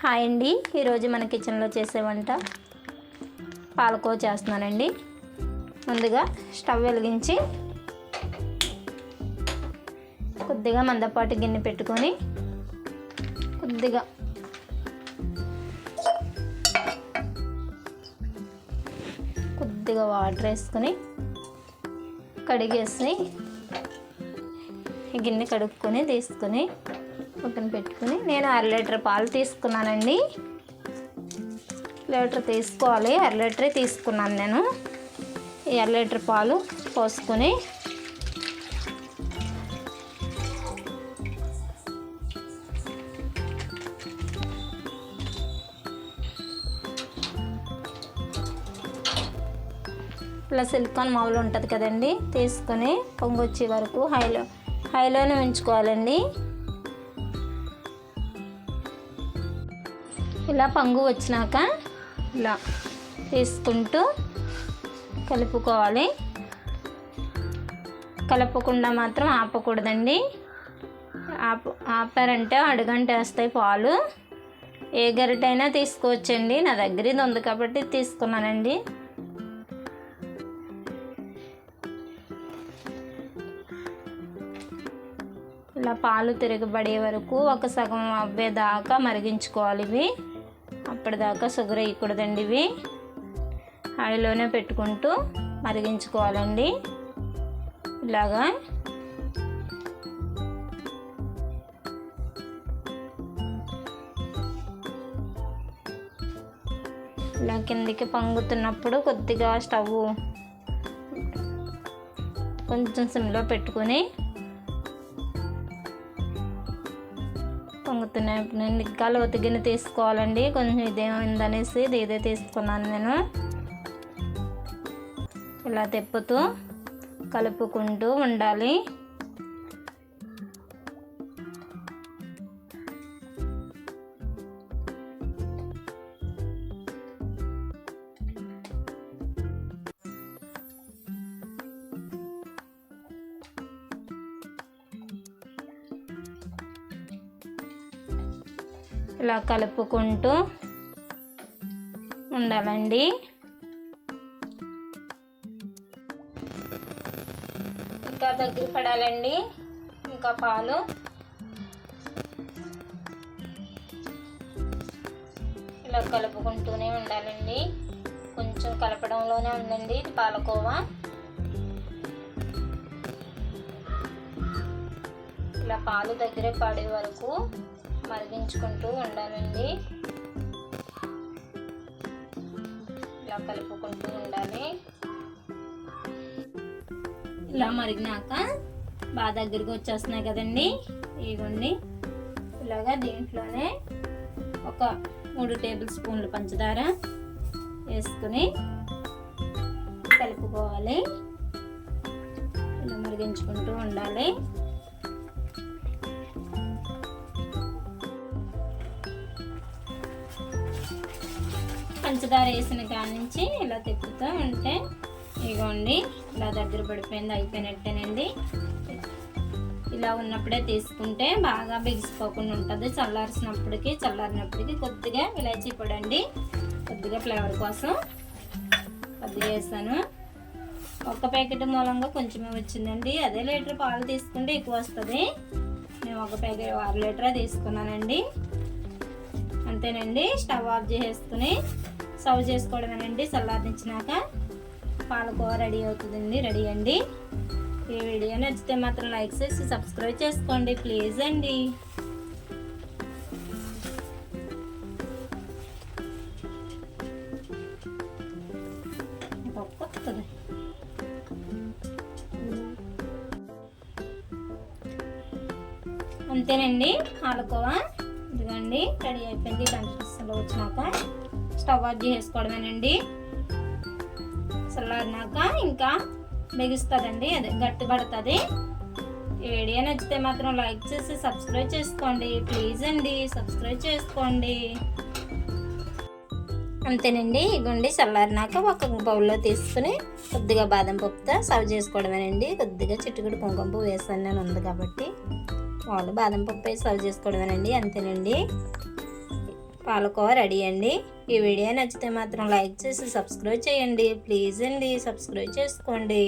Hi అండి. ఈరోజు మన కిచెన్లో చేసే వంట పాలకో చేస్తున్నానండి. ముందుగా స్టవ్ వెలిగించి కొద్దిగా మందపాటి గిన్నె పెట్టుకొని కొద్దిగా కొద్దిగా వాటర్ వేసుకొని కడిగేసి గిన్నె కడుక్కొని తీసుకొని పక్కన పెట్టుకొని నేను అర లీటర్ పాలు తీసుకున్నానండి. లీటర్ తీసుకోవాలి. అర లీటరే తీసుకున్నాను నేను. అర లీటర్ పాలు పోసుకొని ఇలా సిలికాన్ మావులు ఉంటుంది కదండి తీసుకొని పొంగు వచ్చే వరకు హైలో హైలోనే ఉంచుకోవాలండి. ఇలా పొంగు వచ్చినాక ఇలా. తీసుకుంటూ కలుపుకోవాలి. కలపకుండా మాత్రం ఆపకూడదండి. ఆప ఆపారంటే అడుగంట వేస్తాయి పాలు. ఏ గరిటైనా తీసుకోవచ్చండి. నా దగ్గర ఇది ఉంది కాబట్టి తీసుకున్నానండి. ఇలా పాలు తిరగబడే వరకు ఒక సగం అవ్వేదాకా మరిగించుకోవాలి ఇవి. అప్పటిదాకా షుగర్ వేయకూడదండి ఇవి. ఆయిల్లోనే పెట్టుకుంటూ మరిగించుకోవాలండి. ఇలాగా. ఇలా కిందికి పొంగుతున్నప్పుడు కొద్దిగా స్టవ్ కొంచెం సిమ్లో పెట్టుకొని పొంగుతున్నాయి నేను ఇంకా తీసుకోవాలండి. కొంచెం ఇదేమైందనేసి ఇది ఇదే తీసుకున్నాను నేను. ఇలా తిప్పుతూ కలుపుకుంటూ ఉండాలి. ఇలా కలుపుకుంటూ ఉండాలండి. ఇంకా దగ్గర పడాలండి. ఇంకా పాలు. ఇలా కలుపుకుంటూనే ఉండాలండి. కొంచెం కలపడంలోనే ఉందండి ఇది పాలకోవా. ఇలా పాలు దగ్గర పడే వరకు మరిగించుకుంటూ ఉండాలండి. ఇలా కలుపుకుంటూ ఉండాలి. ఇలా మరిగినాక బాగా దగ్గరికి వచ్చేస్తున్నాయి కదండి. ఇవ్వండి. ఇలాగా దీంట్లోనే ఒక మూడు టేబుల్ స్పూన్లు పంచదార వేసుకుని కలుపుకోవాలి. ఇలా మరిగించుకుంటూ ఉండాలి. పంచదార వేసిన కాడ నుంచి ఇలా తిప్పుతూ ఉంటే ఇగోండి ఇలా దగ్గర పడిపోయింది అయిపోయినట్టేనండి. ఇలా ఉన్నప్పుడే తీసుకుంటే బాగా బిగిసిపోకుండా ఉంటుంది. చల్లార్చినప్పటికి చల్లారినప్పటికి కొద్దిగా ఇలాచీ పొడండి. కొద్దిగా ఫ్లేవర్ కోసం కొద్దిగా వేసాను. ఒక్క ప్యాకెట్ మూలంగా కొంచెమే వచ్చిందండి. అదే లీటర్ పాలు తీసుకుంటే ఎక్కువ వస్తుంది. నేను ఒక ప్యాకెట్ అర లీటరే తీసుకున్నానండి. అంతేనండి స్టవ్ ఆఫ్ చేసేసుకుని సర్వ్ చేసుకోవడమేనండి చల్లారించినాక పాలకోవ రెడీ అవుతుందండి. రెడీ అండి. ఈ వీడియో నచ్చితే మాత్రం లైక్ చేసి సబ్స్క్రైబ్ చేసుకోండి. ప్లీజ్ అండి. అంతేనండి. పాలకోవా ఇదిగోండి. రెడీ అయిపోయింది. కనిపిస్తుంది వచ్చినాక స్టవ్ ఆఫ్ చేసుకోవడమేనండి చల్లారినాక ఇంకా బిగుస్తుందండి అది గట్టి పడుతుంది. ఈ వీడియో నచ్చితే మాత్రం లైక్ చేసి సబ్స్క్రైబ్ చేసుకోండి. ప్లీజ్ అండి సబ్స్క్రైబ్ చేసుకోండి. అంతేనండి గుండి చల్లారినాక ఒక బౌల్లో తీసుకుని కొద్దిగా బాదం పప్పుతో సర్వ్ చేసుకోవడమేనండి. కొద్దిగా చిట్టుకుడు కుంకుమ పువ్వు వేసాను నేను ఉంది కాబట్టి. వాళ్ళు బాదం పప్పు వేసి సర్వ్ చేసుకోవడమేనండి అంతేనండి. పాలకోవ రెడీ అండి. ఈ వీడియో నచ్చితే మాత్రం లైక్ చేసి సబ్స్క్రైబ్ చేయండి. ప్లీజ్ అండి సబ్స్క్రైబ్ చేసుకోండి.